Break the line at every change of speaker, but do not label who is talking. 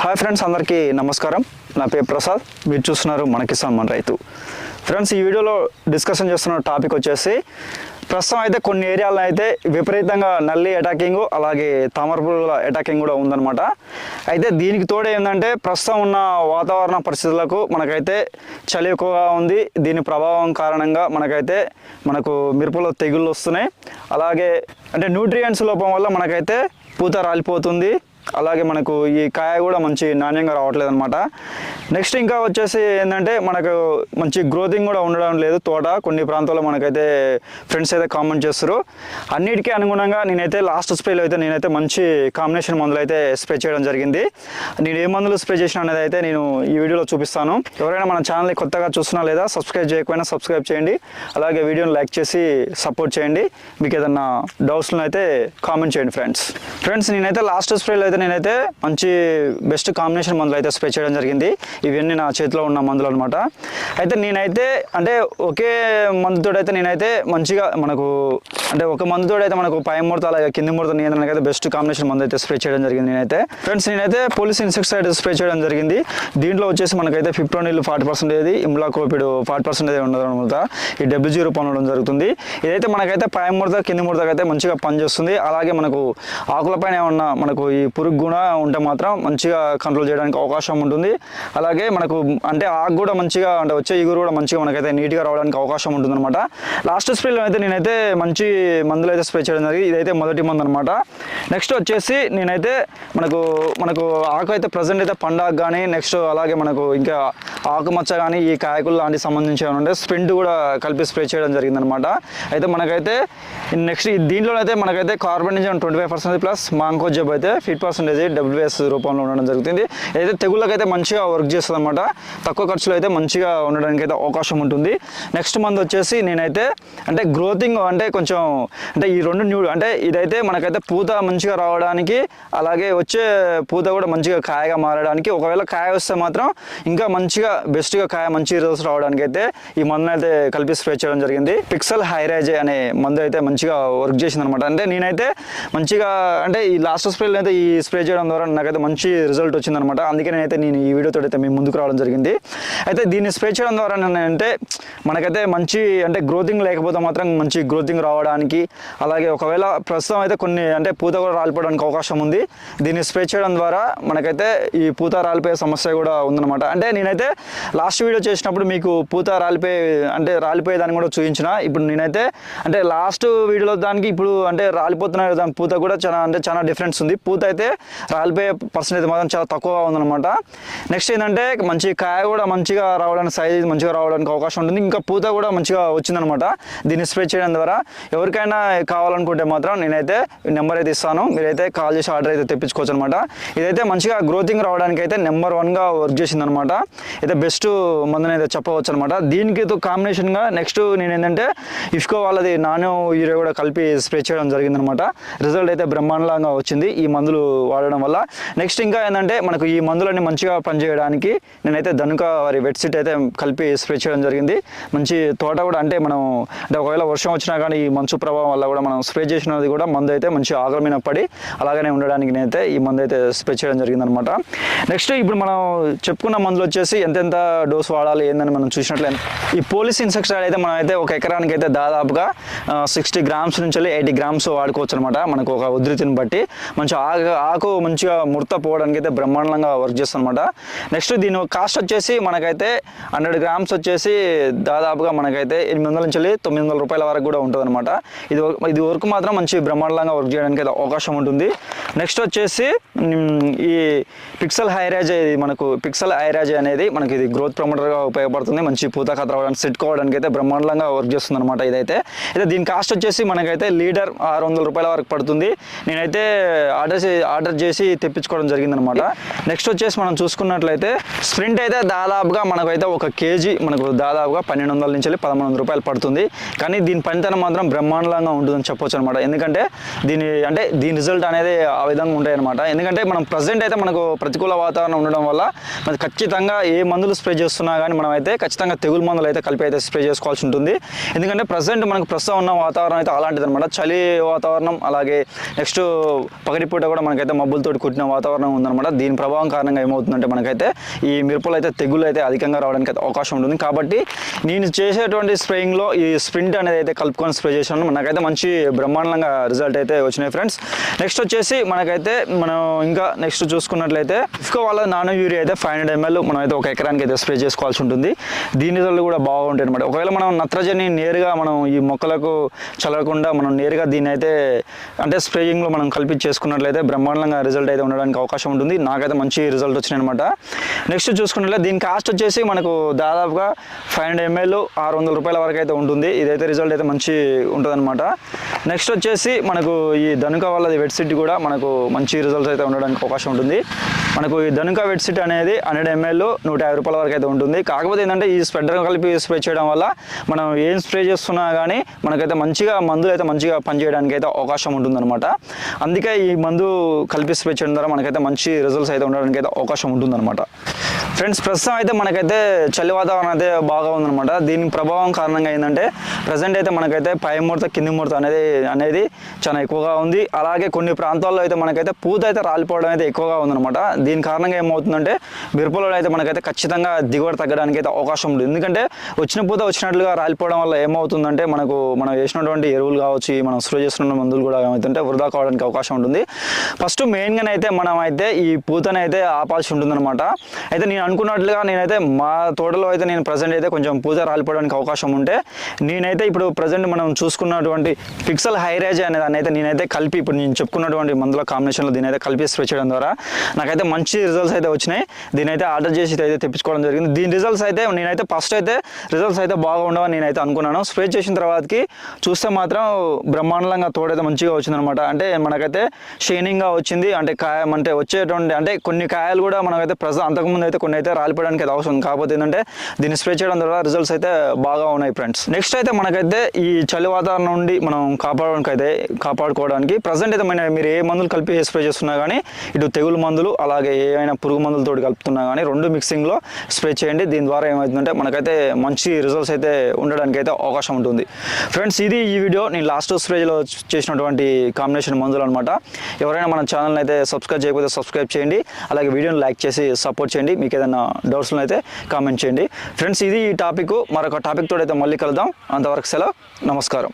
Hi friends అందరికీ నమస్కారం. నా పేరు ప్రసాద్. మీరు చూస్తున్నారు మన కిసాన్ మన రైతు. ఫ్రెండ్స్ ఈ వీడియోలో డిస్కషన్ చేస్తున్న టాపిక్ వచ్చేసి ప్రస్తుతం అయితే కొన్ని ఏరియాలను అయితే విపరీతంగా నల్లి అటాకింగ్ అలాగే తామర పురుగుల అటాకింగ్ కూడా ఉందన్నమాట. అయితే దీనికి తోడు ఏంటంటే ప్రస్తుతం ఉన్న వాతావరణ పరిస్థితులకు మనకైతే చలి ఎక్కువగా ఉంది. దీని ప్రభావం కారణంగా మనకైతే మనకు మిరపలో తెగుళ్ళు వస్తున్నాయి. అలాగే అంటే న్యూట్రియంట్స్ లోపం వల్ల మనకైతే పూత రాలిపోతుంది. అలాగే మనకు ఈ కాయ కూడా మంచి నాణ్యంగా రావట్లేదు అనమాట నెక్స్ట్ ఇంకా వచ్చేసి ఏంటంటే మనకు మంచి గ్రోతింగ్ కూడా ఉండడం లేదు తోట. కొన్ని ప్రాంతాల్లో మనకైతే ఫ్రెండ్స్ అయితే కామెంట్ చేస్తారు. అన్నిటికీ అనుగుణంగా నేనైతే లాస్ట్ స్ప్రేలో అయితే నేనైతే మంచి కాంబినేషన్ మందులు అయితే స్ప్రే చేయడం జరిగింది. నేను ఏ మందులు స్ప్రే చేసిన అనేది అయితే నేను ఈ వీడియోలో చూపిస్తాను. ఎవరైనా మన ఛానల్ని కొత్తగా చూస్తున్నా లేదా సబ్స్క్రైబ్ చేయకపోయినా సబ్స్క్రైబ్ చేయండి. అలాగే వీడియోని లైక్ చేసి సపోర్ట్ చేయండి. మీకు ఏదన్నా డౌట్స్లో అయితే కామెంట్ చేయండి ఫ్రెండ్స్. ఫ్రెండ్స్ నేనైతే లాస్ట్ స్ప్రేలో అయితే నేనైతే మంచి బెస్ట్ కాంబినేషన్ మందులు అయితే స్ప్రే చేయడం జరిగింది. ఇవన్నీ నా చేతిలో ఉన్న మందులు అనమాట అయితే నేనైతే అంటే ఒకే మందుతో అయితే నేనైతే మంచిగా మనకు అంటే ఒక మందుతో అయితే మనకు పై ముడత అలాగే కింది ముడత నియంత్రణకి అయితే బెస్ట్ కాంబినేషన్ మందు అయితే స్ప్రే చేయడం జరిగింది నేనైతే. ఫ్రెండ్స్ నేనైతే పోలీస్ ఇన్సెక్టిసైడ్ స్ప్రే చేయడం జరిగింది. దీంట్లో వచ్చేసి మనకైతే ఫిప్రోనిల్ ఫార్టీ పర్సెంటేజ్ ఇమ్లా కోపిడ్ ఫార్టీ పర్సెంటేజ్ ఉండదు అనమాట ఈ డబ్ల్యూ జీరో పనడం జరుగుతుంది. ఇదైతే మనకైతే పై ముడత కింది ముడతకైతే మంచిగా పనిచేస్తుంది. అలాగే మనకు ఆకులపైన ఉన్న మనకు ఈ పురుగు కూడా ఉంటే మాత్రం మంచిగా కంట్రోల్ చేయడానికి అవకాశం ఉంటుంది. అలాగే మనకు అంటే ఆకు కూడా మంచిగా అంటే వచ్చే ఇగురు కూడా మంచిగా మనకైతే నీట్గా రావడానికి అవకాశం ఉంటుంది అనమాట లాస్ట్ స్ప్రేలో అయితే నేనైతే మంచి మందులు అయితే స్ప్రే చేయడం జరిగింది. ఇదైతే మొదటి మందు అనమాట నెక్స్ట్ వచ్చేసి నేనైతే మనకు మనకు ఆకు అయితే ప్రజెంట్ అయితే పండాకు కానీ నెక్స్ట్ అలాగే మనకు ఇంకా ఆకుమచ్చ కానీ ఈ కాయకులు లాంటి సంబంధించి ఏమైనా ఉంటే స్ప్రింట్ కూడా కలిపి స్ప్రే చేయడం జరిగింది అనమాట అయితే మనకైతే నెక్స్ట్ దీంట్లో అయితే మనకైతే carbon twenty five percent plus mancozeb అయితే ఫిట్ పర్సెంటేజ్ డబ్ల్యూఎస్ రూపంలో ఉండడం జరుగుతుంది. అయితే తెగుళ్ళకైతే మంచిగా వర్క్ చేస్తుంది అనమాట తక్కువ ఖర్చులో అయితే మంచిగా ఉండడానికి అయితే అవకాశం ఉంటుంది. నెక్స్ట్ మంత్ వచ్చేసి నేనైతే అంటే గ్రోతింగ్ అంటే కొంచెం అంటే ఈ రెండు న్యూ అంటే ఇదైతే మనకైతే పూత మంచిగా రావడానికి అలాగే వచ్చే పూత కూడా మంచిగా కాయగా మారడానికి ఒకవేళ కాయ వస్తే మాత్రం ఇంకా మంచిగా బెస్ట్గా కాయ మంచి రిజల్ట్స్ రావడానికి అయితే ఈ మందుని అయితే కలిపి స్ప్రే చేయడం జరిగింది. పిక్సెల్ హైరైజ్ అనే మందు అయితే మంచిగా వర్క్ చేసింది అనమాట అంటే నేనైతే మంచిగా అంటే ఈ లాస్ట్ స్ప్రేలో అయితే ఈ స్ప్రే చేయడం ద్వారా నాకైతే మంచి రిజల్ట్ వచ్చిందనమాట. అందుకే నేనైతే నేను ఈ వీడియోతో అయితే మీ ముందుకు రావడం జరిగింది. అయితే దీన్ని స్ప్రే చేయడం ద్వారా అంటే మనకైతే మంచి అంటే గ్రోతింగ్ లేకపోతే మాత్రం మంచి గ్రోతింగ్ రావడానికి అలాగే ఒకవేళ ప్రస్తుతం అయితే కొన్ని అంటే పూత కూడా రాలిపోవడానికి అవకాశం ఉంది. దీన్ని స్ప్రే చేయడం ద్వారా మనకైతే ఈ పూత రాలిపోయే సమస్య కూడా ఉందన్నమాట అంటే నేనైతే లాస్ట్ వీడియో చేసినప్పుడు మీకు పూత రాలిపోయే అంటే రాలిపోయేదాన్ని కూడా చూపించిన. ఇప్పుడు నేనైతే అంటే లాస్ట్ వీడియోలో దానికి ఇప్పుడు అంటే రాలిపోతున్న దాని పూత కూడా చాలా అంటే చాలా డిఫరెన్స్ ఉంది. పూత అయితే రాలిపోయే పర్సెంటేజ్ మాత్రం చాలా తక్కువగా ఉందన్నమాట. నెక్స్ట్ ఏంటంటే మంచి కాయ కూడా మంచిగా రావడానికి సైజ్ మంచిగా రావడానికి అవకాశం ఉంటుంది. ఇంకా పూత కూడా మంచిగా వచ్చిందనమాట దీన్ని స్ప్రే చేయడం ద్వారా. ఎవరికైనా కావాలనుకుంటే మాత్రం నేనైతే నెంబర్ అయితే ఇస్తాను. మీరైతే కాల్ చేసి ఆర్డర్ అయితే తెప్పించుకోవచ్చు అనమాట ఇదైతే మంచిగా గ్రోతింగ్ రావడానికి అయితే నెంబర్ వన్గా వర్క్ చేసింది అనమాట అయితే బెస్ట్ మందుని అయితే చెప్పవచ్చు అనమాట దీనికి కాంబినేషన్గా నెక్స్ట్ నేను ఏంటంటే ఇఫ్కో వాళ్ళది నానో యూరియా కూడా కలిపి స్ప్రే చేయడం జరిగిందనమాట రిజల్ట్ అయితే బ్రహ్మాండంగా వచ్చింది. ఈ మందులు వాడడం వల్ల నెక్స్ట్ ఇంకా ఏంటంటే మనకు ఈ మందులన్నీ మంచిగా పనిచేయడానికి నేనైతే ధనుక వారి బెడ్షీట్ అయితే కలిపి స్ప్రే చేయడం జరిగింది. మంచి తోట కూడా అంటే మనం అంటే ఒకవేళ వర్షం వచ్చినా కానీ ఈ మంచు ప్రభావం వల్ల కూడా మనం స్ప్రే చేసినది కూడా మందు అయితే మంచి ఆగ్ర పడి అలాగనే ఉండడానికి నేనైతే ఈ మందు అయితే స్ప్రే చేయడం జరిగిందనమాట నెక్స్ట్ ఇప్పుడు మనం చెప్పుకున్న మందులు వచ్చేసి ఎంతెంత డోస్ వాడాలి ఏందని మనం చూసినట్లయితే ఈ పోలీస్ ఇన్సెక్టిసైడ్ అయితే మనం అయితే ఒక ఎకరానికి అయితే దాదాపుగా సిక్స్టీ గ్రామ్స్ నుంచి ఎయిటీ గ్రామ్స్ వాడుకోవచ్చు అనమాట మనకు ఒక ఉధృతిని బట్టి మంచి ఆగ ఆకు మంచిగా ముడత పోవడానికి అయితే బ్రహ్మాండంగా వర్క్ చేస్తుంది అనమాట నెక్స్ట్ దీని కాస్ట్ వచ్చేసి మనకైతే హండ్రెడ్ గ్రామ్స్ వచ్చేసి దాదాపుగా మనకైతే ఎనిమిది వందల నుంచి తొమ్మిది వందల రూపాయల వరకు కూడా ఉంటుంది అనమాట ఇది ఇది వర్క్ మాత్రం మంచి బ్రహ్మాండంగా వర్క్ చేయడానికి అయితే అవకాశం ఉంటుంది. నెక్స్ట్ వచ్చేసి ఈ పిక్సెల్ హైరాజ్ ఇది మనకు పిక్సెల్ హైరాజ్ అనేది మనకి ఇది గ్రోత్ ప్రమోటర్గా ఉపయోగపడుతుంది. మంచి పూత కథ రావడానికి సెట్ కావడానికి అయితే బ్రహ్మాండంగా వర్క్ చేస్తుంది అనమాట ఇదైతే. అయితే దీని కాస్ట్ వచ్చేసి మనకైతే లీటర్ ఆరు వందల రూపాయల వరకు పడుతుంది. నేనైతే ఆర్డర్ చే- ఆర్డర్ చేసి తెప్పించుకోవడం జరిగిందనమాట నెక్స్ట్ వచ్చేసి మనం చూసుకున్నట్లయితే స్ప్రింట్ అయితే దాదాపుగా మనకైతే ఒక కేజీ మనకు దాదాపుగా పన్నెండు వందల నుంచి వెళ్ళి పదమూడు వందల రూపాయలు పడుతుంది. కానీ దీని పనితనం మాత్రం బ్రహ్మాండంగా ఉంటుందని చెప్పొచ్చు అనమాట ఎందుకంటే దీని అంటే దీని రిజల్ట్ అనేది ఆ విధంగా ఉంటాయన్నమాట. ఎందుకంటే మనం ప్రజెంట్ అయితే మనకు ప్రతికూల వాతావరణం ఉండడం వల్ల మనకి ఖచ్చితంగా ఏ మందులు స్ప్రే చేస్తున్నా కానీ మనం అయితే ఖచ్చితంగా తెగులు మందులు అయితే కలిపి అయితే స్ప్రే చేసుకోవాల్సి ఉంటుంది. ఎందుకంటే ప్రజెంట్ మనకు ప్రస్తుతం ఉన్న వాతావరణం అయితే అలాంటిది అనమాట చలి వాతావరణం అలాగే నెక్స్ట్ పగటిపూట కూడా మనకైతే మబ్బులతోటి కుట్టిన వాతావరణం ఉందన్నమాట. దీని ప్రభావం కారణంగా ఏమవుతుందంటే మనకైతే ఈ మిరపలు అయితే తెగులు అయితే అధికంగా రావడానికి అయితే అవకాశం ఉంటుంది. కాబట్టి నేను చేసేటువంటి స్ప్రేయింగ్లో ఈ స్ప్రింట్ అనేది అయితే కలుపుకొని స్ప్రే చేశాను. మనకైతే మంచి బ్రహ్మాండంగా రిజల్ట్ అయితే వచ్చినాయి ఫ్రెండ్స్ నెక్స్ట్ వచ్చేసి మనకైతే మనం ఇంకా నెక్స్ట్ చూసుకున్నట్లయితే ఇఫ్కో వాళ్ళ నానో యూరియా అయితే ఫైవ్ హండ్రెడ్ ఎంఎల్ మనం అయితే ఒక ఎకరానికి అయితే స్ప్రే చేసుకోవాల్సి ఉంటుంది. దీని రిజల్ట్ కూడా బాగుంటాయి అనమాట ఒకవేళ మనం నత్రజని నేరుగా మనం ఈ మొక్కలకు చల్లకుండా మనం నేరుగా దీన్ని అయితే అంటే స్ప్రేయింగ్లో మనం కలిపి చేసుకున్నట్లయితే బ్రహ్మాండంగా రిజల్ట్ అయితే ఉండడానికి అవకాశం ఉంటుంది. నాకైతే మంచి రిజల్ట్ వచ్చినాయి అనమాట నెక్స్ట్ చూసుకున్నట్లయితే దీని కాస్ట్ వచ్చేసి మనకు దాదాపుగా ఫైవ్ హండ్రెడ్ ఎంఎల్ ఆరు వందల రూపాయల వరకు అయితే ఉంటుంది. ఇదైతే రిజల్ట్ అయితే మంచి ఉంటుంది నెక్స్ట్ వచ్చేసి మనకు ఈ ధనుక వాళ్ళది వెడ్సిట్ కూడా మనకు మంచి రిజల్ట్స్ అయితే ఉండడానికి అవకాశం ఉంటుంది. మనకు ఈ ధనుక వెడ్సిట్ అనేది హండ్రెడ్ ఎంఎల్ నూట యాభై రూపాయల వరకు అయితే ఉంటుంది. కాకపోతే ఏంటంటే ఈ స్ప్రెడర్ కలిపి స్ప్రే చేయడం వల్ల మనం ఏం స్ప్రే చేస్తున్నా కానీ మనకైతే మంచిగా మందులు అయితే మంచిగా పనిచేయడానికి అయితే అవకాశం ఉంటుందన్నమాట. అందుకే ఈ మందు కలిపి స్ప్రే చేయడం ద్వారా మనకైతే మంచి రిజల్ట్స్ అయితే ఉండడానికి అయితే అవకాశం ఉంటుందన్నమాట. ఫ్రెండ్స్ ప్రస్తుతం అయితే మనకైతే చలి వాతావరణం అయితే బాగా ఉందన్నమాట. దీని ప్రభావం కారణంగా ఏంటంటే ప్రజెంట్ అయితే మనకైతే పై ముడత కింది ముడత అనేది అనేది చాలా ఎక్కువగా ఉంది. అలాగే కొన్ని ప్రాంతాల్లో అయితే మనకైతే పూత అయితే రాలిపోవడం అయితే ఎక్కువగా ఉందన్నమాట. దీని కారణంగా ఏమవుతుందంటే మిరపలో అయితే మనకైతే ఖచ్చితంగా దిగుబడి తగ్గడానికి అయితే అవకాశం ఉంది. ఎందుకంటే వచ్చిన పూత వచ్చినట్లుగా రాలిపోవడం వల్ల ఏమవుతుందంటే మనకు మనం వేసినటువంటి ఎరువులు కావచ్చు మనం స్ప్రే చేస్తున్న మందులు కూడా ఏమవుతుంటే వృధా కావడానికి అవకాశం ఉంటుంది. ఫస్ట్ మెయిన్గా అయితే మనం అయితే ఈ పూతనైతే ఆపాల్సి ఉంటుందన్నమాట. అయితే నేను అనుకున్నట్లుగా నేనైతే మా తోటలో అయితే నేను ప్రజెంట్ అయితే కొంచెం పూజ రాలిపోవడానికి అవకాశం ఉంటే నేనైతే ఇప్పుడు ప్రజెంట్ మనం చూసుకున్నటువంటి పిక్సెల్ హైరేజ్ అనే దాన్ని అయితే నేనైతే కలిపి ఇప్పుడు నేను చెప్పుకున్నటువంటి మందుల కాంబినేషన్లో దీని అయితే కలిపి స్ప్రే చేయడం ద్వారా నాకైతే మంచి రిజల్ట్స్ అయితే వచ్చినాయి. దీని అయితే ఆర్డర్ చేసి అయితే తెప్పించుకోవడం జరిగింది. దీని రిజల్ట్స్ అయితే నేనైతే ఫస్ట్ అయితే రిజల్ట్స్ అయితే బాగా ఉండవని నేనైతే అనుకున్నాను. స్ప్రే చేసిన తర్వాతకి చూస్తే మాత్రం బ్రహ్మాండంగా తోడైతే మంచిగా వచ్చిందనమాట అంటే మనకైతే షైనింగ్గా వచ్చింది. అంటే కాయ అంటే వచ్చేటువంటి అంటే కొన్ని కాయలు కూడా మనకైతే ప్రజ అంతకుముందు అయితే కొన్ని అయితే రాలిపోవడానికి అయితే అవసరం కాకపోతే ఏంటంటే దీన్ని స్ప్రే చేయడం ద్వారా రిజల్ట్స్ అయితే బాగా ఉన్నాయి ఫ్రెండ్స్ నెక్స్ట్ అయితే మనకైతే ఈ చలి వాతావరణం నుండి మనం కాపాడడానికి అయితే కాపాడుకోవడానికి ప్రజెంట్ అయితే మన మీరు ఏ మందులు కలిపి స్ప్రే చేస్తున్నా కానీ ఇటు తెగులు మందులు అలాగే ఏమైనా పురుగు మందులతో కలుపుతున్నా కానీ రెండు మిక్సింగ్లో స్ప్రే చేయండి. దీని ద్వారా ఏమవుతుందంటే మనకైతే మంచి రిజల్ట్స్ అయితే ఉండడానికి అయితే అవకాశం ఉంటుంది. ఫ్రెండ్స్ ఇది ఈ వీడియో నేను లాస్ట్ స్ప్రేలో చేసినటువంటి కాంబినేషన్ మందులు అనమాట ఎవరైనా మన ఛానల్ని అయితే సబ్స్క్రైబ్ చేయకపోతే సబ్స్క్రైబ్ చేయండి. అలాగే వీడియోని లైక్ చేసి సపోర్ట్ చేయండి. మీకు ఏదైనా డౌట్స్ అయితే కామెంట్ చేయండి. ఫ్రెండ్స్ ఇది ఈ టాపిక్ మరొక టాపిక్ తోడైతే మళ్ళీ కలుద్దాం. అంతవరకు సెలవు. నమస్కారం.